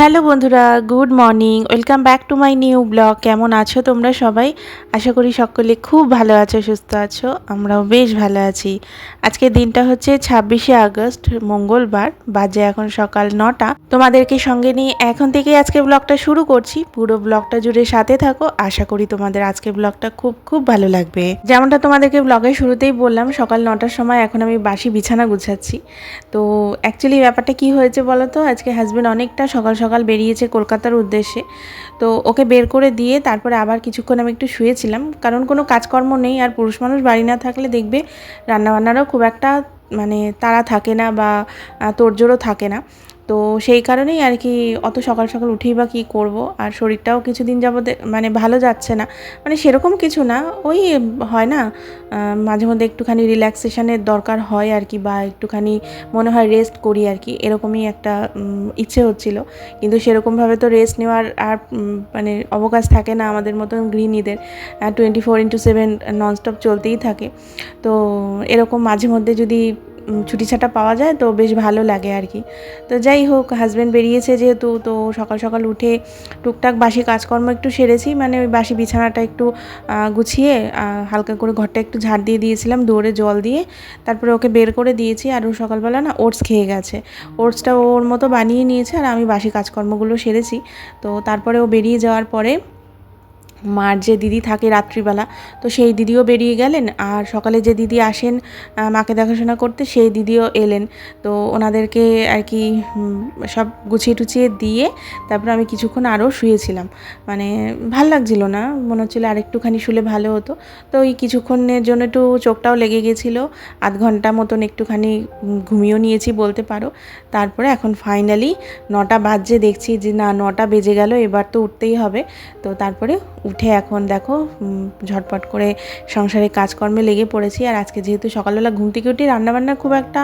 Hello বন্ধুরা, good morning. Welcome back to my new blog. কেমন আছো তোমরা সবাই? আশা করি সকলে খুব ভালো আছো, সুস্থ আছো। আমরাও বেশ ভালো আছি। আজকের দিনটা হচ্ছে ছাব্বিশে আগস্ট, মঙ্গলবার, বাজে এখন সকাল নটা। তোমাদেরকে সঙ্গে নিয়ে এখন থেকেই আজকে ব্লগটা শুরু করছি। পুরো ব্লগটা জুড়ে সাথে থাকো। আশা করি তোমাদের আজকে ব্লগটা খুব খুব ভালো লাগবে। যেমনটা তোমাদেরকে ব্লগের শুরুতেই বললাম, সকাল নটার সময় এখন আমি বাসি বিছানা গুছাচ্ছি। তো অ্যাকচুয়ালি ব্যাপারটা কি হয়েছে বলো তো আজকে হাজব্যান্ড অনেকটা সকাল সকাল বেরিয়েছে কলকাতার উদ্দেশ্যে। তো ওকে বের করে দিয়ে তারপরে আবার কিছুক্ষণ আমি একটু শুয়েছিলাম। কারণ কোনো কাজকর্ম নেই আর পুরুষ মানুষ বাড়ি না থাকলে দেখবে রান্নাবান্নারও খুব একটা মানে তারা থাকে না বা তোড়জোড়ও থাকে না। তো সেই কারণেই আর কি অত সকাল সকাল উঠেই বা কী করব। আর শরীরটাও কিছুদিন যাবত মানে ভালো যাচ্ছে না। মানে সেরকম কিছু না, ওই হয় না মাঝে মধ্যে একটুখানি রিল্যাক্সেশনের দরকার হয় আর কি বা একটুখানি মনে হয় রেস্ট করি আর কি, এরকমই একটা ইচ্ছে হচ্ছিল। কিন্তু সেরকমভাবে তো রেস্ট নেওয়ার আর মানে অবকাশ থাকে না আমাদের মতন গৃহিণীদের। Twenty four into seven nonstop চলতেই থাকে। তো এরকম মাঝে মধ্যে যদি ছুটি ছাটা পাওয়া যায়, তো বেশ ভালো লাগে আর কি। তো যাই হোক হাজব্যান্ড বেরিয়েছে যেহেতু, তো সকাল সকাল উঠে টুকটাক বাসি কাজকর্ম একটু সেরেছি মানে ওই বাসি বিছানাটা একটু গুছিয়ে হালকা করে ঘরটা একটু ঝাড় দিয়ে দিয়েছিলাম দৌড়ে জল দিয়ে। তারপরে ওকে বের করে দিয়েছি, আর ও সকালবেলা না ওটস খেয়ে গেছে। ওটসটা ওর মতো বানিয়ে নিয়েছে, আর আমি বাসি কাজকর্মগুলো সেরেছি। তো তারপরে ও বেরিয়ে যাওয়ার পরে মার যে দিদি থাকে রাত্রিবেলা, তো সেই দিদিও বেরিয়ে গেলেন। আর সকালে যে দিদি আসেন মাকে দেখাশোনা করতে, সেই দিদিও এলেন। তো ওনাদেরকে আর কি সব গুছিয়ে টুছিয়ে দিয়ে তারপর আমি কিছুক্ষণ আরও শুয়েছিলাম। মানে ভালো লাগছিল না, মনে হচ্ছিল আর একটুখানি শুলে ভালো হতো। তো ওই কিছুক্ষণের জন্য একটু চোখটাও লেগে গেছিল। আধ ঘণ্টা মতন একটুখানি ঘুমিয়েও নিয়েছি বলতে পারো। তারপরে এখন ফাইনালি নটা বাজছে, দেখছি যে না, নটা বেজে গেল, এবার তো উঠতেই হবে। তো তারপরে উঠে এখন দেখো ঝটপট করে সংসারে কাজকর্মে লেগে পড়েছি। আর আজকে যেহেতু সকালবেলা ঘুম থেকে উঠে রান্নাবান্নার খুব একটা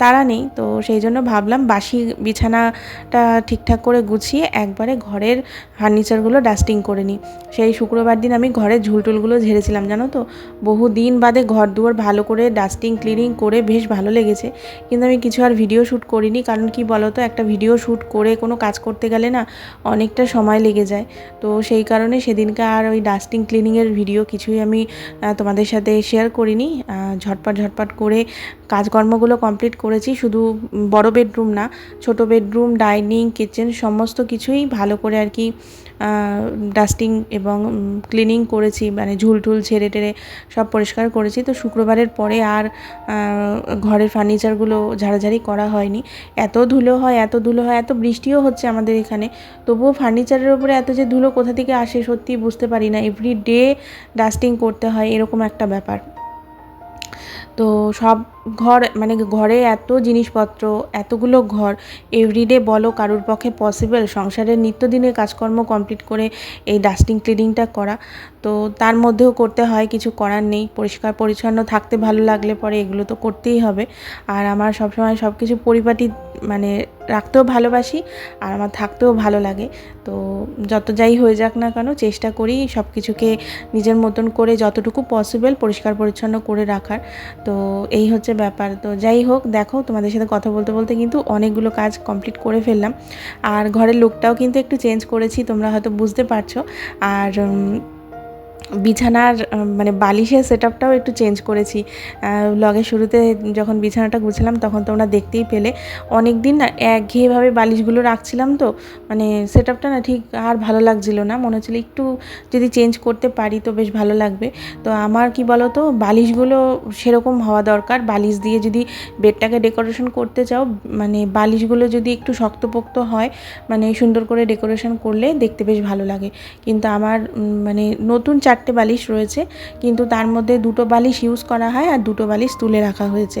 তাড়া নেই, তো সেই জন্য ভাবলাম বাসি বিছানাটা ঠিকঠাক করে গুছিয়ে একবারে ঘরের ফার্নিচারগুলো ডাস্টিং করে নিই। সেই শুক্রবার দিন আমি ঘরের ঝুলটুলগুলো ঝেড়েছিলাম, জানো তো? বহু দিন বাদে ঘর দুয়ার ভালো করে ডাস্টিং, ক্লিনিং করে বেশ ভালো লেগেছে। কিন্তু আমি কিছু আর ভিডিও শ্যুট করিনি, কারণ কি বলো তো একটা ভিডিও শ্যুট করে কোনো কাজ করতে গেলে না অনেকটা সময় লেগে যায়। তো সেই কারণে সেদিনকে আর ওই ডাস্টিং ক্লিনিংয়ের ভিডিও কিছুই আমি তোমাদের সাথে শেয়ার করিনি। ঝটপট ঝটপট করে কাজকর্মগুলো কমপ্লিট করেছি। শুধু বড় বেডরুম না, ছোট বেডরুম ডাইনিং কিচেন সমস্ত কিছুই ভালো করে আর কি ডাস্টিং এবং ক্লিনিং করেছি মানে ঝুল টুল ছেড়ে টেড়ে সব পরিষ্কার করেছি। তো শুক্রবারের পরে আর ঘরের ফার্নিচারগুলো ঝাড়াঝাড়ি করা হয়নি। এত ধুলো হয়, এত ধুলো হয়, এত বৃষ্টিও হচ্ছে আমাদের এখানে। তবুও ফার্নিচারের উপরে এত যে ধুলো কোথা থেকে আসে সত্যি বুঝতে পারি না। এভরি ডে ডাস্টিং করতে হয়, এরকম একটা ব্যাপার। তো সব ঘর মানে ঘরে এত জিনিসপত্র, এতগুলো ঘর এভরিডে বলো কারোর পক্ষে পসিবল সংসারের নিত্যদিনের কাজকর্ম কমপ্লিট করে এই ডাস্টিং ক্লিনিংটা করা। তো তার মধ্যেও করতে হয়, কিছু করার নেই, পরিষ্কার পরিচ্ছন্ন থাকতে ভালো লাগলে পরে এগুলো তো করতেই হবে। আর আমার সবসময় সব কিছু পরিপাটি মানে রাখতেও ভালোবাসি আর আমার থাকতেও ভালো লাগে। তো যত যাই হয়ে যাক না কেন, চেষ্টা করি সব কিছুকে নিজের মতন করে যতটুকু পসিবল পরিষ্কার পরিচ্ছন্ন করে রাখার। তো এই হচ্ছে ব্যাপার। তো যাই হোক, দেখো তোমাদের সাথে কথা বলতে বলতে কিন্তু অনেকগুলো কাজ কমপ্লিট করে ফেললাম। আর ঘরের লোকটাও কিন্তু একটু চেঞ্জ করেছি, তোমরা হয়তো বুঝতে পারছ। আর বিছানার মানে বালিশের সেট আপটাও একটু চেঞ্জ করেছি। লগের শুরুতে যখন বিছানাটা গুছালাম তখন তোমরা দেখতেই পেলে। অনেক দিন না একঘেয়েভাবে বালিশগুলো রাখছিলাম তো মানে সেট আপটা না ঠিক আর ভালো লাগছিল না। মনে হচ্ছিল একটু যদি চেঞ্জ করতে পারি তো বেশ ভালো লাগবে। তো আমার কি বলো তো বালিশগুলো সেরকম হওয়া দরকার। বালিশ দিয়ে যদি বেডটাকে ডেকোরেশন করতে চাও মানে বালিশগুলো যদি একটু শক্তপোক্ত হয় মানে সুন্দর করে ডেকোরেশন করলে দেখতে বেশ ভালো লাগে। কিন্তু আমার মানে নতুন চারটে বালিশ রয়েছে, কিন্তু তার মধ্যে দুটো বালিশ ইউজ করা হয় আর দুটো বালিশ তুলে রাখা হয়েছে।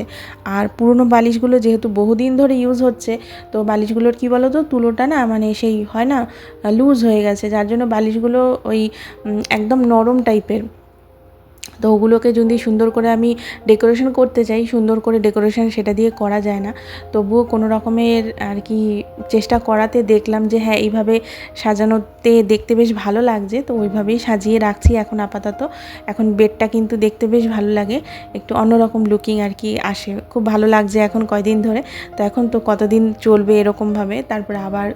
আর পুরনো বালিশগুলো যেহেতু বহুদিন ধরে ইউজ হচ্ছে, তো বালিশগুলোর কি বলো তো তুলোটা না মানে সেই হয় না লুজ হয়ে গেছে। যার জন্য বালিশগুলো ওই একদম নরম টাইপের তো ওগুলোকে যদি সুন্দর করে আমি ডেকোরেশন করতে চাই, সুন্দর করে ডেকোরেশন সেটা দিয়ে করা যায় না। তবুও কোনো রকমের আর কি চেষ্টা করাতে দেখলাম যে হ্যাঁ এইভাবে সাজানোতে দেখতে বেশ ভালো লাগছে। তো ওইভাবেই সাজিয়ে রাখছি এখন আপাতত। এখন বেডটা কিন্তু দেখতে বেশ ভালো লাগে। একটু অন্যরকম লুকিং আর কি আসে। খুব ভালো লাগছে এখন কয়দিন ধরে। তো এখন তো কতদিন চলবে এরকমভাবে। তারপরে আবার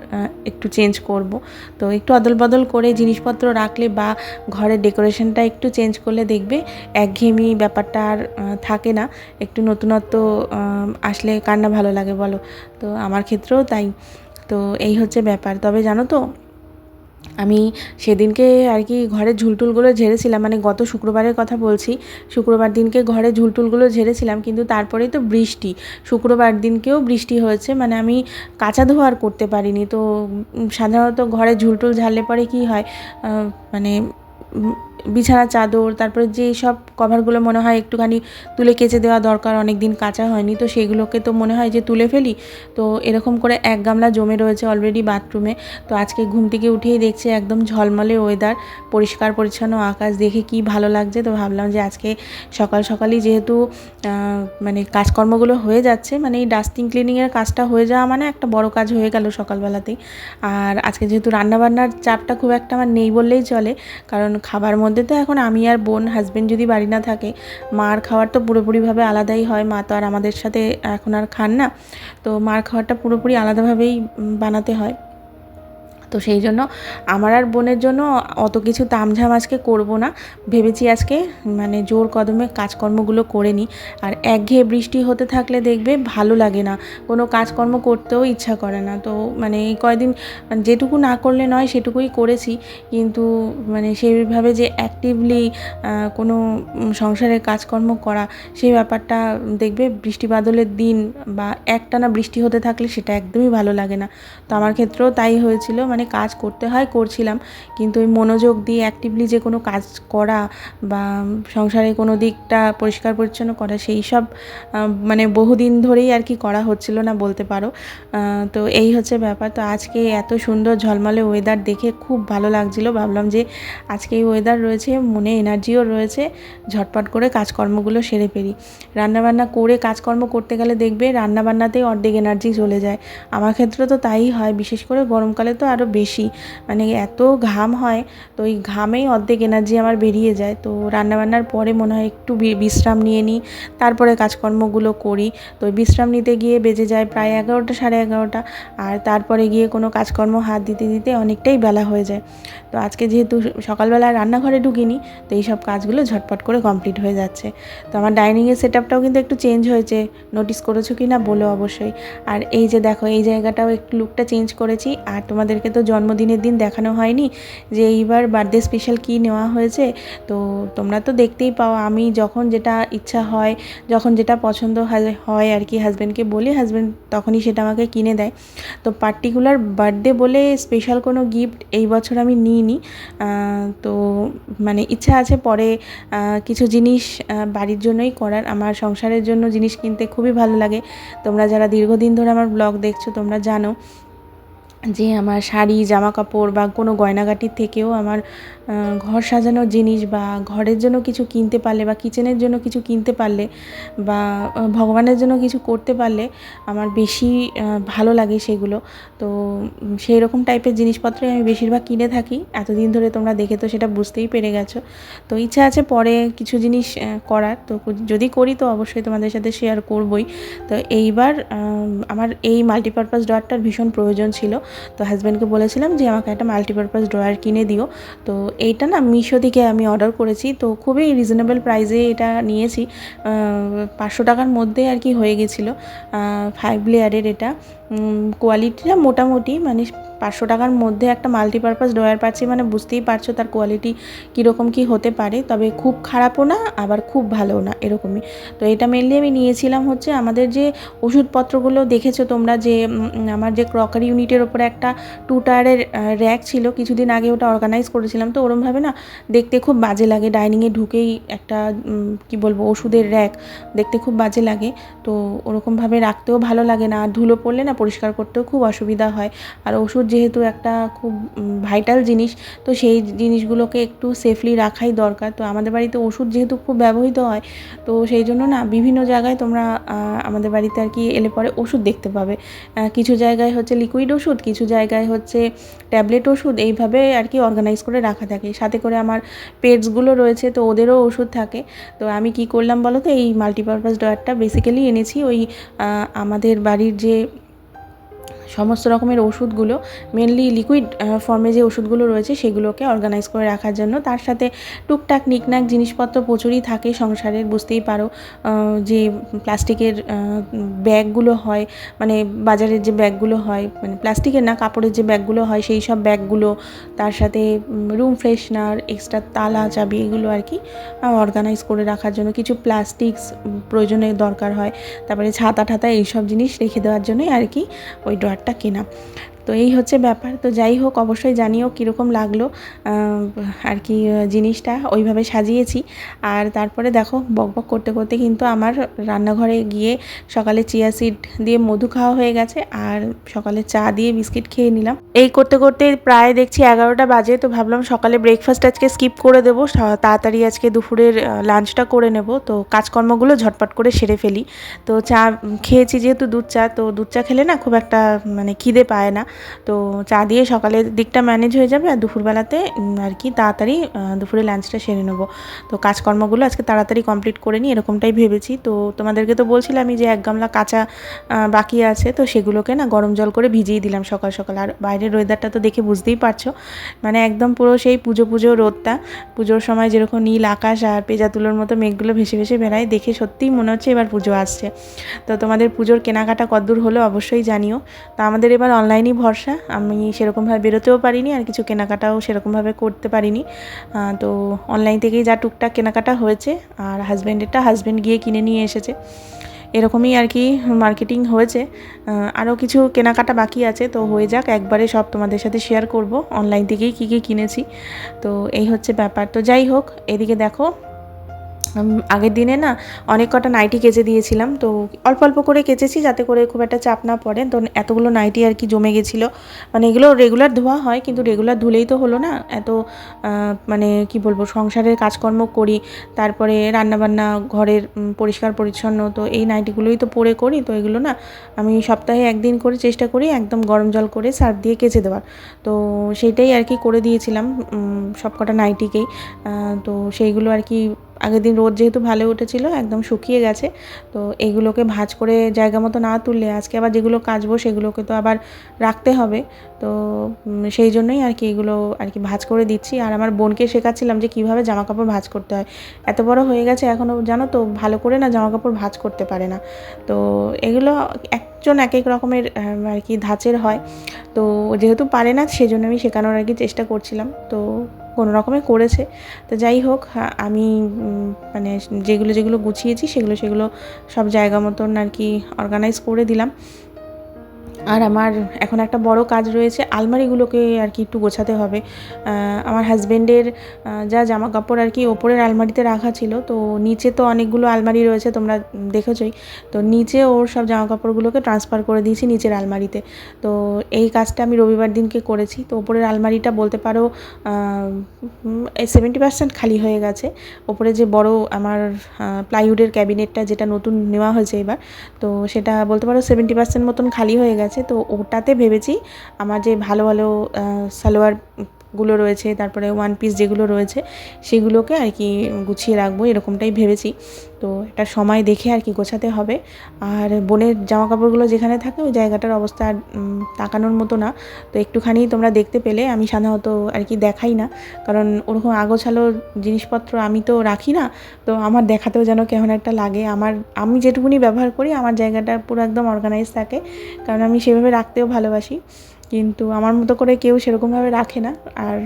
একটু চেঞ্জ করব। তো একটু অদল বদল করে জিনিসপত্র রাখলে বা ঘরের ডেকোরেশনটা একটু চেঞ্জ করলে দেখবে একঘেয়েমি ব্যাপারটা আর থাকে না। একটু নতুনত্ব আসলে কার না ভালো লাগে বলো। তো আমার ক্ষেত্রেও তাই। তো এই হচ্ছে ব্যাপার। তবে জানো তো, আমি সেদিনকে আর কি ঘরে ঝুলটুলগুলো ঝেড়েছিলাম। মানে গত শুক্রবারের কথা বলছি, শুক্রবার দিনকে ঘরে ঝুলটুলগুলো ঝেড়েছিলাম, কিন্তু তারপরেই তো বৃষ্টি। শুক্রবার দিনকেও বৃষ্টি হয়েছে মানে আমি কাঁচা ধোয়া আর করতে পারিনি। তো সাধারণত ঘরে ঝুলটুল ঝাড়লে পরে কি হয়? মানে বিছানা, চাদর, তারপরে যে সব কভারগুলো মনে হয় একটুখানি তুলে কেচে দেওয়া দরকার অনেক দিন কাঁচা হয়নি, তো সেগুলোকে তো মনে হয় যে তুলে ফেলি। তো এরকম করে এক গামলা জমে রয়েছে অলরেডি বাথরুমে তো আজকে ঘুম থেকে উঠেই দেখছি একদম ঝলমলে ওয়েদার পরিষ্কার, পরিচ্ছন্ন আকাশ, দেখে কি ভালো লাগছে। তো ভাবলাম যে আজকে সকাল সকালই যেহেতু মানে কাজকর্মগুলো হয়ে যাচ্ছে মানে এই ডাস্টিং ক্লিনিংয়ের কাজটা হয়ে যাওয়া মানে একটা বড় কাজ হয়ে গেল সকালবেলাতেই। আর আজকে যেহেতু রান্নাবান্নার চাপটা খুব একটা আমার নেই বললেই চলে, কারণ খাবার মধ্যে তো এখন আমি আর বোন হাজব্যান্ড যদি বাড়ি না থাকে, মার খাওয়ার তো পুরোপুরিভাবে আলাদাই হয়, মা তো আর আমাদের সাথে এখন আর খান না। তো মার খাওয়ারটা পুরোপুরি আলাদাভাবেই বানাতে হয়। তো সেই জন্য আমার আর বোনের জন্য অত কিছু তামঝাম আজকে করব না। ভেবেছি আজকে মানে জোর কদমে কাজকর্মগুলো করে নিই। আর একঘেয়ে বৃষ্টি হতে থাকলে দেখবে ভালো লাগে না। কোনো কাজকর্ম করতেও ইচ্ছা করে না। তো মানে এই কয়দিন যেটুকু না করলে নয়, সেটুকুই করেছি। কিন্তু মানে সেইভাবে যে অ্যাক্টিভলি কোনো সংসারের কাজকর্ম করা, সেই ব্যাপারটা দেখবে বৃষ্টি বাদলের দিন বা একটানা বৃষ্টি হতে থাকলে সেটা একদমই ভালো লাগে না। তো আমার ক্ষেত্রেও তাই হয়েছিল। মানে কাজ করতে হয়, করছিলাম। কিন্তু ওই মনোযোগ দিয়ে অ্যাক্টিভলি যে কোনো কাজ করা বা সংসারে কোনো দিকটা পরিষ্কার পরিচ্ছন্ন করা, সেই সব মানে বহুদিন ধরেই আর কি করা হচ্ছিল না বলতে পারো। তো এই হচ্ছে ব্যাপার। তো আজকে এত সুন্দর ঝলমলে ওয়েদার দেখে খুব ভালো লাগছিল। ভাবলাম যে আজকে এই ওয়েদার রয়েছে, মনে এনার্জিও রয়েছে, ঝটপট করে কাজকর্মগুলো সেরে ফেলি। রান্নাবান্না করে কাজকর্ম করতে গেলে দেখবে রান্নাবান্নাতেই অর্ধেক এনার্জি চলে যায়। আমার ক্ষেত্রে তো তাই হয়, বিশেষ করে গরমকালে তো আরও বেশি। মানে এত ঘাম হয়, তো ওই ঘামেই অর্ধেক এনার্জি আমার বেরিয়ে যায়। তো রান্নাবান্নার পরে মনে হয় একটু বিশ্রাম নিয়ে নিই, তারপরে কাজকর্মগুলো করি। তো বিশ্রাম নিতে গিয়ে বেজে যায় প্রায় এগারোটা, সাড়ে এগারোটা। আর তারপরে গিয়ে কোনো কাজকর্ম হাত দিতে দিতে অনেকটাই বেলা হয়ে যায়। তো আজকে যেহেতু সকালবেলা রান্নাঘরে ঢুকিনি, তো এই সব কাজগুলো ঝটপট করে কমপ্লিট হয়ে যাচ্ছে। তো আমার ডাইনিংয়ের সেট আপটাও কিন্তু একটু চেঞ্জ হয়েছে। নোটিস করেছ কি না বলো অবশ্যই। আর এই যে দেখো, এই জায়গাটাও একটু লুকটা চেঞ্জ করেছি। আর তোমাদেরকে তো জন্মদিনের দিন দেখানো হয়নি যে এইবার বার্থডে স্পেশাল কী নেওয়া হয়েছে। তো তোমরা তো দেখতেই পাও, আমি যখন যেটা ইচ্ছা হয়, যখন যেটা পছন্দ হয়- আর কি হাজব্যান্ডকে বলি হাজব্যান্ড তখনই সেটা আমাকে কিনে দেয়। তো পার্টিকুলার বার্থডে বলে স্পেশাল কোনো গিফট এই বছর আমি নিইনি। তো মানে ইচ্ছা আছে পরে কিছু জিনিস বাড়ির জন্যই করার, আমার সংসারের জন্য জিনিস কিনতে খুবই ভালো লাগে। তোমরা যারা দীর্ঘদিন ধরে আমার ব্লগ দেখছ, তোমরা জানো যে আমার শাড়ি জামা কাপড় বা কোনো গয়নাগাটির থেকেও আমার ঘর সাজানোর জিনিস বা ঘরের জন্য কিছু কিনতে পারলে বা কিচেনের জন্য কিছু কিনতে পারলে বা ভগবানের জন্য কিছু করতে পারলে আমার বেশি ভালো লাগে সেগুলো। তো সেই রকম টাইপের জিনিসপত্রই আমি বেশিরভাগ কিনে থাকি। এতদিন ধরে তোমরা দেখে তো সেটা বুঝতেই পেরে গেছো। তো ইচ্ছা আছে পরে কিছু জিনিস করার। তো যদি করি তো অবশ্যই তোমাদের সাথে শেয়ার করবই। তো এইবার আমার এই মাল্টিপারপাস ড্রয়ারটার ভীষণ প্রয়োজন ছিল। তো হাজব্যান্ডকে বলেছিলাম যে, আমাকে একটা মাল্টিপারপাস ড্রয়ার কিনে দিও। তো এইটা না মিশো থেকে আমি অর্ডার করেছি। তো খুবই রিজনেবল প্রাইসে এটা নিয়েছি। পাঁচশো টাকার মধ্যে আর কি হয়ে গেছিল। ফাইভ লেয়ারের এটা। কোয়ালিটিটা মোটামুটি মানে পাঁচশো টাকার মধ্যে একটা মাল্টিপারপাস ড্রয়ার পাচ্ছি মানে বুঝতেই পারছ তার কোয়ালিটি কীরকম কী হতে পারে। তবে খুব খারাপও না, আবার খুব ভালোও না, এরকমই। তো এটা মেনলি আমি নিয়েছিলাম হচ্ছে আমাদের যে ওষুধপত্রগুলো দেখেছ তোমরা যে আমার যে ক্রকারি ইউনিটের ওপরে একটা টু টায়ারের র্যাক ছিল, কিছুদিন আগে ওটা অর্গানাইজ করেছিলাম। তো ওরমভাবে না দেখতে খুব বাজে লাগে ডাইনিংয়ে ঢুকেই একটা কি বলব, ওষুধের র্যাক দেখতে খুব বাজে লাগে। তো ওরকমভাবে রাখতেও ভালো লাগে না ধুলো পড়লে না পরিষ্কার করতেও খুব অসুবিধা হয়। আর ওষুধ যেহেতু একটা খুব ভাইটাল জিনিস, তো সেই জিনিসগুলোকে একটু সেফলি রাখাই দরকার। তো আমাদের বাড়িতে ওষুধ যেহেতু খুব ব্যবহৃত হয়, তো সেই জন্য না বিভিন্ন জায়গায় তোমরা আমাদের বাড়িতে আর কি এলে পরে ওষুধ দেখতে পাবে। কিছু জায়গায় হচ্ছে লিকুইড ওষুধ, কিছু জায়গায় হচ্ছে ট্যাবলেট ওষুধ, এইভাবে আর কি অর্গানাইজ করে রাখা থাকে। সাথে করে আমার পেটসগুলো রয়েছে, তো ওদেরও ওষুধ থাকে। তো আমি কি করলাম বলো তো, এই মাল্টিপারপাস ডয়ারটা বেসিক্যালি এনেছি। ওই আমাদের বাড়ির যে সমস্ত রকমের ওষুধগুলো মেনলি লিকুইড ফর্মে যে ওষুধগুলো রয়েছে সেগুলোকে অর্গানাইজ করে রাখার জন্য। তার সাথে টুকটাক নিকনাক জিনিসপত্র প্রচুরই থাকে সংসারের, বুঝতেই পারো যে প্লাস্টিকের ব্যাগগুলো হয় মানে বাজারের যে ব্যাগগুলো হয় মানে প্লাস্টিকের না, কাপড়ের যে ব্যাগগুলো হয়, সেই সব ব্যাগগুলো, তার সাথে রুম ফ্রেশনার এক্সট্রা তালা, চাবি, এগুলো আর কি অর্গানাইজ করে রাখার জন্য কিছু প্লাস্টিক্স প্রয়োজনে দরকার হয়। তারপরে ছাতা ঠাতা এইসব জিনিস রেখে দেওয়ার জন্যই আর কি, ওই ড্রয়ারটা কেনা। তো এই হচ্ছে ব্যাপার। তো যাই হোক, অবশ্যই জানিও কীরকম লাগল আর কি জিনিসটা। ওইভাবে সাজিয়েছি। আর তারপরে দেখো বকবক করতে করতে কিন্তু আমার রান্নাঘরে গিয়ে সকালে চিয়া সিড দিয়ে মধু খাওয়া হয়ে গেছে। আর সকালে চা দিয়ে বিস্কিট খেয়ে নিলাম। এই করতে করতে প্রায় দেখছি এগারোটা বাজে। তো ভাবলাম সকালে ব্রেকফাস্ট আজকে স্কিপ করে দেবো। তাড়াতাড়ি আজকে দুপুরের লাঞ্চটা করে নেব। তো কাজকর্মগুলো ঝটপট করে সেরে ফেলি। তো চা খেয়েছি যেহেতু দুধ চা। তো দুধ চা খেলে না খুব একটা মানে খিদে পায় না। তো চা দিয়ে সকালের দিকটা ম্যানেজ হয়ে যাবে আর দুপুরবেলাতে আর কি তাড়াতাড়ি দুপুরে লাঞ্চটা সেরে নেব। তো কাজকর্মগুলো আজকে তাড়াতাড়ি কমপ্লিট করে নিই এরকমটাই ভেবেছি। তো তোমাদেরকে তো বলছিলামই যে এক গামলা কাঁচা বাকি আছে, তো সেগুলোকে না গরম জল করে ভিজিয়ে দিলাম সকাল সকাল। আর বাইরের ওয়েদারটা তো দেখে বুঝতেই পারছ। মানে একদম পুরো সেই পুজো পুজো রোদটা, পুজোর সময় যেরকম নীল আকাশ আর পেজা তুলোর মতো মেঘগুলো ভেসে ভেসে বেড়ায়, দেখে সত্যিই মনে হচ্ছে এবার পুজো আসছে। তো তোমাদের পুজোর কেনাকাটা কদ্দূর হলো অবশ্যই জানিও। তো আমাদের এবার অনলাইনই ভরসা। আমি সেরকমভাবে বেরোতেও পারিনি আর কিছু কেনাকাটাও সেরকমভাবে করতে পারিনি। তো অনলাইন থেকেই যা টুকটাক কেনাকাটা হয়েছে আর হাজব্যান্ডেরটা হাজব্যান্ড গিয়ে কিনে নিয়ে এসেছে। এরকমই আর কি মার্কেটিং হয়েছে। আরও কিছু কেনাকাটা বাকি আছে। তো হয়ে যাক, একবারে সব তোমাদের সাথে শেয়ার করব। অনলাইন থেকেই কী কী কিনেছি। তো এই হচ্ছে ব্যাপার। তো যাই হোক, এদিকে দেখো আগের দিনে না অনেক কটা নাইটি কেচে দিয়েছিলাম, তো অল্প অল্প করে কেচেছি যাতে করে খুব একটা চাপ না পড়ে। তো এতগুলো নাইটি আর কি জমে গেছিল। মানে এগুলো রেগুলার ধোয়া হয়, কিন্তু রেগুলার ধুলেই তো হলো না। এত মানে কি বলব, সংসারের কাজকর্ম করি, তারপরে রান্নাবান্না, ঘরের পরিষ্কার পরিচ্ছন্ন, তো এই নাইটিগুলোই তো পরে করি। তো এগুলো না আমি সপ্তাহে একদিন করে চেষ্টা করি একদম গরম জল করে সার্ফ দিয়ে কেচে দেওয়ার। তো সেইটাই আর কি করে দিয়েছিলাম সব কটা নাইটিকেই। তো সেইগুলো আর কি আগের দিন রোদ যেহেতু ভালো উঠেছিল, একদম শুকিয়ে গেছে, তো এগুলোকে ভাঁজ করে জায়গা মতো না তুললে আজকে আবার যেগুলো কাচবো সেগুলোকে তো আবার রাখতে হবে। তো সেই জন্যই আর কি এগুলো আর কি ভাঁজ করে দিচ্ছি। আর আমার বোনকে শেখাচ্ছিলাম যে কীভাবে জামা কাপড় ভাঁজ করতে হয়। এত বড় হয়ে গেছে এখনও জানো তো, ভালো করে না জামা কাপড় ভাঁজ করতে পারে না। তো এগুলো একজন এক এক রকমের আর কি ধাঁচের হয়। তো যেহেতু পারে না, সেজন্য আমি শেখানোর আর কি চেষ্টা করছিলাম। তো কোনো রকমে করেছে। তো যাই হোক আমি মানে যেগুলো যেগুলো গুছিয়েছি, সেগুলো সেগুলো সব জায়গা মতন আর কি অর্গানাইজ করে দিলাম। আর আমার এখন একটা বড় কাজ রয়েছে, আলমারিগুলোকে আর কি একটু গোছাতে হবে। আমার হাজবেন্ডের যা জামা কাপড় আর কি ওপরের আলমারিতে রাখা ছিল, তো নিচে তো অনেকগুলো আলমারি রয়েছে তোমরা দেখেছই, তো নিচে ওর সব জামা কাপড়গুলোকে ট্রান্সফার করে দিয়েছি নিচের আলমারিতে। তো এই কাজটা আমি রবিবার দিনকে করেছি, তো ওপরের আলমারিটা বলতে পারো সেভেন্টি পার্সেন্ট খালি হয়ে গেছে। ওপরে যে বড় আমার প্লাইউডের ক্যাবিনেটটা যেটা নতুন নেওয়া হয়েছে এবার, তো সেটা বলতে পারো সেভেন্টি পার্সেন্ট মতন খালি হয়ে গেছে। তো ওটাতে ভেবেছি আমার যে ভালো ভালো সালোয়ার গুলো রয়েছে, তারপরে ওয়ান পিস যেগুলো রয়েছে, সেগুলোকে আর কি গুছিয়ে রাখব, এরকমটাই ভেবেছি। তো একটা সময় দেখে আর কি গোছাতে হবে। আর বোনের জামা কাপড়গুলো যেখানে থাকে, ওই জায়গাটার অবস্থা তাকানোর মতো না। তো একটুখানি তোমরা দেখতে পেলে, আমি সাধারণত আর কি দেখাই না। কারণ ওরকম আগোছালো জিনিসপত্র আমি তো রাখি না, তো আমার দেখাতেও যেন কেমন একটা লাগে। আমার, আমি যেটুকুনি ব্যবহার করি, আমার জায়গাটা পুরো একদম অর্গানাইজ থাকে। কারণ আমি সেভাবে রাখতেও ভালোবাসি। কিন্তু আমার মতো করে কেউ সেরকমভাবে রাখে না। আর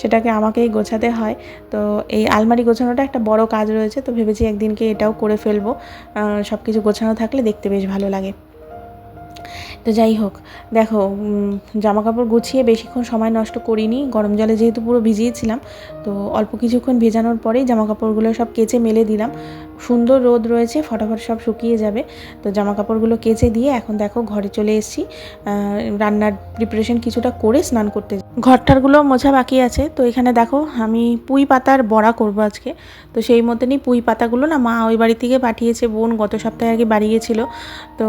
সেটাকে আমাকেই গোছাতে হয়। তো এই আলমারি গোছানোটা একটা বড় কাজ রয়েছে। তো ভেবেছি একদিনকে এটাও করে ফেলব। সব কিছু গোছানো থাকলে দেখতে বেশ ভালো লাগে। তো যাই হোক, দেখো জামা কাপড় গুছিয়ে বেশিক্ষণ সময় নষ্ট করিনি, গরম জলে যেহেতু পুরো ভিজিয়েছিলাম তো অল্প কিছুক্ষণ ভেজানোর পরেই জামা কাপড়গুলো সব কেচে মেলে দিলাম। সুন্দর রোদ রয়েছে, ফটাফট সব শুকিয়ে যাবে, তো জামা কাপড়গুলো কেচে দিয়ে এখন দেখো ঘরে চলে এসেছি। রান্নার প্রিপারেশন কিছুটা করে স্নান করতে ঘরটারগুলো মোছা বাকি আছে, তো এখানে দেখো আমি পুঁই পাতার বড়া করব আজকে। তো সেই মতনই পুঁই পাতাগুলো না মা ওই বাড়ি থেকে পাঠিয়েছে, বোন গত সপ্তাহে আগে বাড়ি গিয়েছিল তো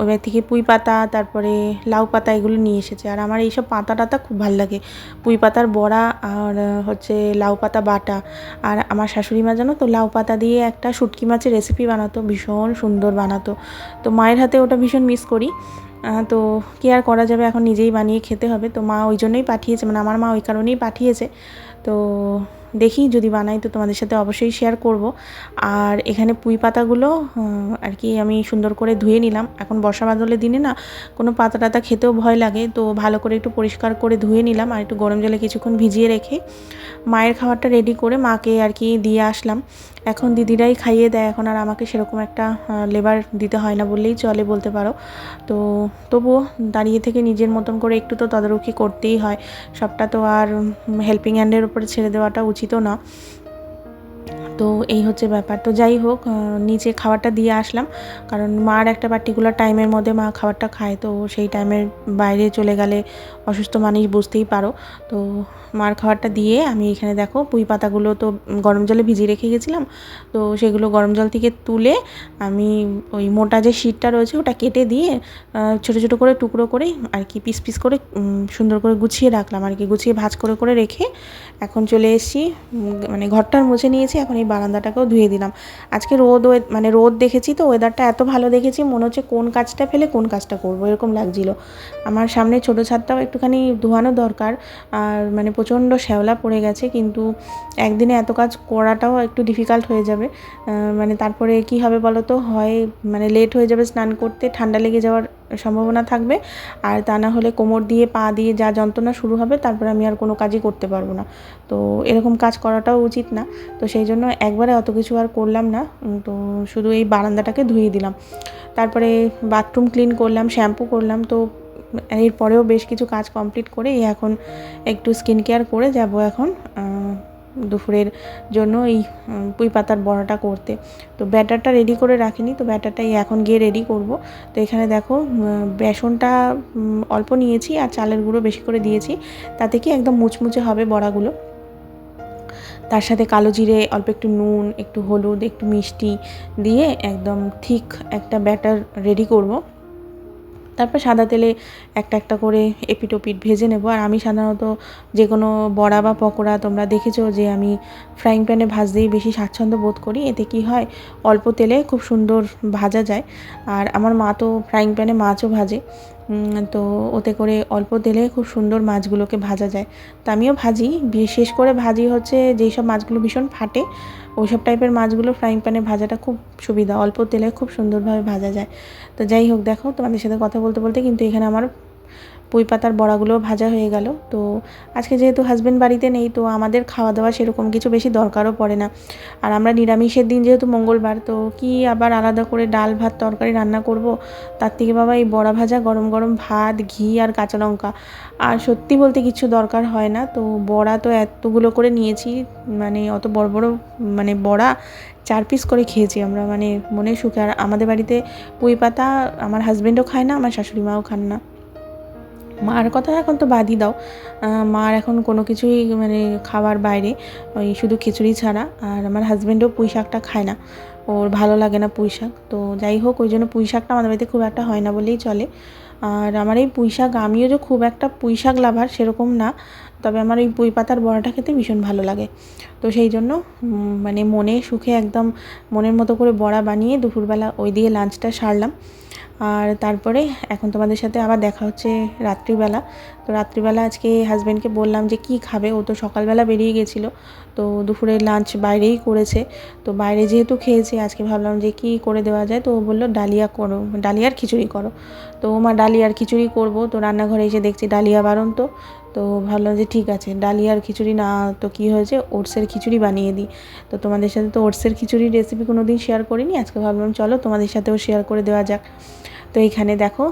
ওই বাড়ি থেকে পুঁই পাতা তারপরে লাউ পাতা এগুলো নিয়ে এসেছে। আর আমার এইসব পাতা টাতা খুব ভালো লাগে। পুঁই পাতার বড়া আর হচ্ছে লাউ পাতা বাটা। আর আমার শাশুড়ি মা জানো তো, লাউ পাতা দিয়ে একটা শুটকি মাছের রেসিপি বানাতো, ভীষণ সুন্দর বানাতো। তো মায়ের হাতে ওটা ভীষণ মিস করি। তো কি আর করা যাবে, এখন নিজেই বানিয়ে খেতে হবে। তো মা ওই জন্যই পাঠিয়েছে মানে আমার মা ওই কারণেই পাঠিয়েছে। তো দেখি যদি বানাই তো তোমাদের সাথে অবশ্যই শেয়ার করব। আর এখানে পুঁই পাতাগুলো আর কি আমি সুন্দর করে ধুয়ে নিলাম। এখন বর্ষা বাদলের দিনে না কোনো পাতা টাতা খেতেও ভয় লাগে, তো ভালো করে একটু পরিষ্কার করে ধুয়ে নিলাম আর একটু গরম জলে কিছুক্ষণ ভিজিয়ে রেখে মায়ের খাবারটা রেডি করে মাকে আর কি দিয়ে আসলাম। এখন দিদিরাই খাইয়ে দেয়, এখন আর আমাকে সেরকম একটা লেবার দিতে হয় না বললেই চলে বলতে পারো। তো তবুও দাঁড়িয়ে থেকে নিজের মতন করে একটু তো তদারকি করতেই হয়। সবটা তো আর হেল্পিং হ্যান্ডের উপরে ছেড়ে দেওয়াটা উচিতও না। তো এই হচ্ছে ব্যাপার। তো যাই হোক নিচে খাবারটা দিয়ে আসলাম। কারণ মার একটা পার্টিকুলার টাইমের মধ্যে মা খাবারটা খায়, তো সেই টাইমের বাইরে চলে গেলে অসুস্থ মানুষ বুঝতেই পারো। তো মার খাবারটা দিয়ে আমি এখানে দেখো পুঁই পাতাগুলো তো গরম জলে ভিজিয়ে রেখে গেছিলাম। তো সেগুলো গরম জল থেকে তুলে আমি ওই মোটা যে শীটটা রয়েছে ওটা কেটে দিয়ে ছোটো ছোটো করে টুকরো করে আর কি পিস পিস করে সুন্দর করে গুছিয়ে রাখলাম। আর কি গুছিয়ে ভাজ করে করে রেখে এখন চলে এসেছি মানে ঘরটার মুছে নিয়েছি। এখন এই বারান্দাটাকেও ধুয়ে দিলাম। আজকে রোদ মানে রোদ দেখেছি তো ওয়েদারটা এত ভালো দেখেছি, মনে হচ্ছে কোন কাজটা ফেলে কোন কাজটা করব, এরকম লাগছিল। আমার সামনে ছোটো ছাদটাও একটুখানি ধোয়ানো দরকার, আর মানে প্রচণ্ড শ্যাওলা পড়ে গেছে, কিন্তু একদিনে এত কাজ করাটাও একটু ডিফিকাল্ট হয়ে যাবে। মানে তারপরে কি হবে বলো তো হয় মানে লেট হয়ে যাবে স্নান করতে, ঠান্ডা লেগে যাওয়ার সম্ভাবনা থাকবে। আর তা না হলে কোমর দিয়ে, পা দিয়ে যা যন্ত্রণা শুরু হবে, তারপরে আমি আর কোনো কাজই করতে পারব না। তো এরকম কাজ করাটাও উচিত না। তো সেই জন্য একবারে অত কিছু আর করলাম না। তো শুধু এই বারান্দাটাকে ধুয়ে দিলাম। তারপরে বাথরুম ক্লিন করলাম, শ্যাম্পু করলাম। তো এরপরেও বেশ কিছু কাজ কমপ্লিট করে এখন একটু স্কিন কেয়ার করে যাব এখন। দুপুরের জন্য এই পুঁই পাতার বড়াটা করতে। তো ব্যাটারটা রেডি করে রাখিনি, তো ব্যাটারটাই এখন গিয়ে রেডি করব। তো এখানে দেখো বেসনটা অল্প নিয়েছি আর চালের গুঁড়ো বেশি করে দিয়েছি। তাতে কি একদম মুচমুচে হবে বড়াগুলো। তার সাথে কালো জিরে, অল্প একটু নুন, একটু হলুদ, একটু মিষ্টি দিয়ে একদম ঠিক একটা ব্যাটার রেডি করব। তারপর সাদা তেলে একটা একটা করে এপিট ওপিট ভেজে নেব। আর আমি সাধারণত যে কোনো বড়া বা পকোড়া তোমরা দেখেছ যে আমি ফ্রাইং প্যানে ভাজতেই বেশি স্বাচ্ছন্দ্য বোধ করি। এতে কি হয়, অল্প তেলে খুব সুন্দর ভাজা যায়। আর আমার মা তো ফ্রাইং প্যানে মাছও ভাজে। তো ওতে করে অল্প তেলে খুব সুন্দর মাছগুলোকে ভাজা যায়। তো আমিও ভাজি। বিশেষ করে ভাজি হচ্ছে যেই সব মাছগুলো ভীষণ ফাটে ওইসব টাইপের মাছগুলো ফ্রাইং প্যানে ভাজাটা খুব সুবিধা। অল্প তেলে খুব সুন্দরভাবে ভাজা যায়। তো যাই হোক, দেখো তোমাদের সাথে কথা বলতে বলতে কিন্তু এখানে আমার পুঁই পাতার বড়াগুলো ভাজা হয়ে গেল। তো আজকে যেহেতু হাজব্যান্ড বাড়িতে নেই, তো আমাদের খাওয়া দাওয়া সেরকম কিছু বেশি দরকারও পড়ে না। আর আমরা নিরামিষের দিন যেহেতু মঙ্গলবার, তো কি আবার আলাদা করে ডাল, ভাত, তরকারি রান্না করব? তার থেকে বাবা এই বড়া ভাজা, গরম গরম ভাত, ঘি আর কাঁচা লঙ্কা। আর সত্যি বলতে কিছু দরকার হয় না। তো বড়া তো এতগুলো করে নিয়েছি মানে অত বড় বড় মানে বড়া চার পিস করে খেয়েছি আমরা। মানে মনে সুখে। আর আমাদের বাড়িতে পুঁই পাতা আমার হাজব্যান্ডও খায় না, আমার শাশুড়ি মাও খান না। মার কথা এখন তো বাদই দাও। মার এখন কোনো কিছুই মানে খাবার বাইরে, ওই শুধু খিচুড়ি ছাড়া। আর আমার হাজব্যান্ডও পুঁই শাকটা খায় না, ওর ভালো লাগে না পুঁই শাক। তো যাই হোক, ওই জন্য পুঁই শাকটা আমাদের বাড়িতে খুব একটা হয় না বলেই চলে। আর আমার এই পুঁই শাক, আমিও যে খুব একটা পুঁই শাক লাভার সেরকম না। তবে আমার এই পুঁই পাতার বড়াটা খেতে ভীষণ ভালো লাগে। তো সেই জন্য মানে মনে সুখে একদম মনের মতো করে বড়া বানিয়ে দুপুরবেলা ওই দিয়ে লাঞ্চটা সারলাম। আর তারপরে এখন তোমাদের সাথে আবার দেখা হচ্ছে রাত্রিবেলা। তো রাত্রিবেলা আজকে হাজব্যান্ডকে বললাম যে, কি খাবে? ও তো সকালবেলা বেরিয়ে গেছিল। তো দুপুরে লাঞ্চ বাইরেই করেছে। তো বাইরে যেহেতু খেয়েছে, আজকে ভাবলাম যে, কি করে দেওয়া যায়? তো ও বলল, ডালিয়া করো, ডালিয়ার খিচুড়ি করো। তো মা, ডালিয়ার খিচুড়ি করব। তো রান্নাঘরে এসে দেখছি ডালিয়া বারণ তো তো ভাবলাম যে, ঠিক আছে, ডালিয়ার খিচুড়ি না, তো কি হয়েছে? ওটসের খিচুড়ি বানিয়ে দিই। তো তোমাদের সাথে তো ওটসের খিচুড়ির রেসিপি কোনো দিন শেয়ার করিনি, আজকে ভাবলাম চলো তোমাদের সাথেও শেয়ার করে দেওয়া যাক। তো এখানে দেখো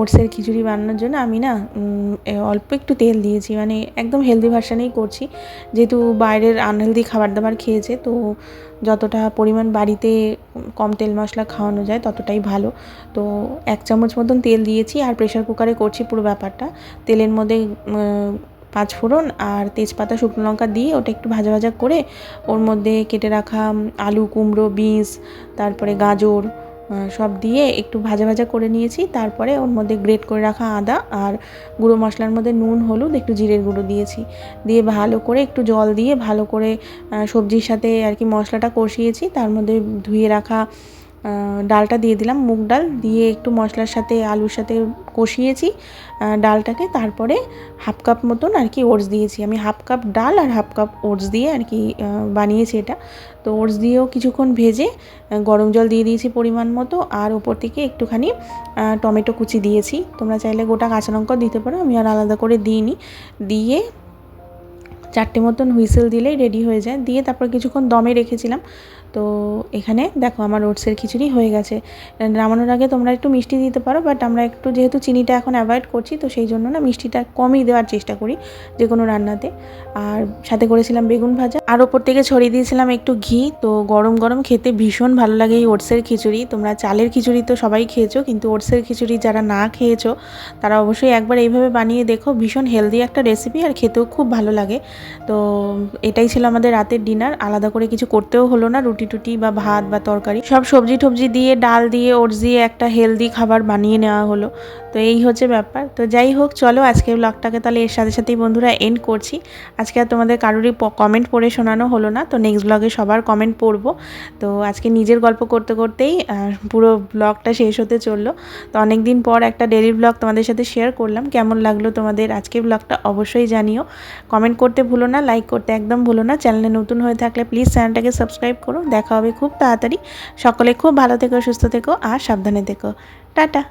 ওটসের খিচুড়ি বানানোর জন্য আমি না অল্প একটু তেল দিয়েছি মানে একদম হেলদি ভার্সানেই করছি। যেহেতু বাইরের আনহেলদি খাবার দাবার খেয়েছে, তো যতটা পরিমাণ বাড়িতে কম তেল মশলা খাওয়ানো যায় ততটাই ভালো। তো এক চামচ মতন তেল দিয়েছি আর প্রেশার কুকারে করছি পুরো ব্যাপারটা। তেলের মধ্যে উম, পাঁচ ফোড়ন আর তেজপাতা শুকনো লঙ্কা দিয়ে ওটা একটু ভাজা ভাজা করে ওর মধ্যে কেটে রাখা আলু কুমড়ো বিনস তারপরে গাজর সব দিয়ে একটু ভাজা ভাজা করে নিয়েছি। তারপরে ওর মধ্যে গ্রেট করে রাখা আদা আর গুঁড়ো মশলার মধ্যে নুন হলুদ একটু জিরের গুঁড়ো দিয়েছি। দিয়ে ভালো করে একটু জল দিয়ে ভালো করে সবজির সাথে আর কি মশলাটা কষিয়েছি। তার মধ্যে ধুয়ে রাখা ডালটা দিয়ে দিলাম, মুগ ডাল দিয়ে একটু মশলার সাথে, আলুর সাথে কষিয়েছি। ডালটাকে তারপরে হাফ কাপ মতন আর কি ওটস দিয়েছি। আমি হাফ কাপ ডাল আর হাফ কাপ ওটস দিয়ে আর কি বানিয়েছি এটা। তো ওটস দিয়েও কিছুক্ষণ ভেজে গরম জল দিয়ে দিয়েছি পরিমাণ মতো। আর ওপর থেকে একটুখানি টমেটো কুচি দিয়েছি। তোমরা চাইলে গোটা কাঁচা লঙ্কাও দিতে পারো, আমি আর আলাদা করে দিইনি। দিয়ে চারটে মতন হুইসেল দিলেই রেডি হয়ে যায়। দিয়ে তারপর কিছুক্ষণ দমে রেখেছিলাম। তো এখানে দেখো আমার ওটসের খিচুড়ি হয়ে গেছে। নামানোর আগে তোমরা একটু মিষ্টি দিতে পারো বাট আমরা একটু যেহেতু চিনিটা এখন অ্যাভয়েড করছি, তো সেই জন্য না মিষ্টিটা কমই দেওয়ার চেষ্টা করি যে কোনো রান্নাতে। আর সাথে করেছিলাম বেগুন ভাজা। আর ওপর থেকে ছড়িয়ে দিয়েছিলাম একটু ঘি, তো গরম গরম খেতে ভীষণ ভালো লাগে এই ওটসের খিচুড়ি। তোমরা চালের খিচুড়ি তো সবাই খেয়েছো, কিন্তু ওটসের খিচুড়ি যারা না খেয়েছো, তারা অবশ্যই একবার এইভাবে বানিয়ে দেখো, ভীষণ হেলদি একটা রেসিপি আর খেতেও খুব ভালো লাগে। তো এটাই ছিল আমাদের রাতের ডিনার আলাদা করে কিছু করতেও হলো না, রুটি টুটি বা ভাত বা তরকারি, সব সবজি টবজি দিয়ে, ডাল দিয়ে, ওটস দিয়ে একটা হেলদি খাবার বানিয়ে নেওয়া হলো। তো এই হচ্ছে ব্যাপার। তো যাই হোক, চলো আজকে ব্লগটাকে তাহলে এর সাথে সাথেই বন্ধুরা এন্ড করছি। আজকে আর তোমাদের কারোরই কমেন্ট পড়ে শোনানো হলো না, তো নেক্সট ব্লগে সবার কমেন্ট পড়ব। তো আজকে নিজের গল্প করতে করতেই পুরো ব্লগটা শেষ হতে চলল। তো অনেক দিন পর একটা ডেলি ব্লগ তোমাদের সাথে শেয়ার করলাম। কেমন লাগল তোমাদের আজকের ব্লগটা অবশ্যই জানিও। কমেন্ট করতে ভুলো না লাইক করতে একদম ভুলো না। চ্যানেলে নতুন হয়ে থাকলে প্লিজ চ্যানেলটাকে সাবস্ক্রাইব করো। দেখা হবে খুব তাড়াতাড়ি। সকলে খুব ভালো থেকো সুস্থ থেকো আর সাবধানে থেকো। টাটা।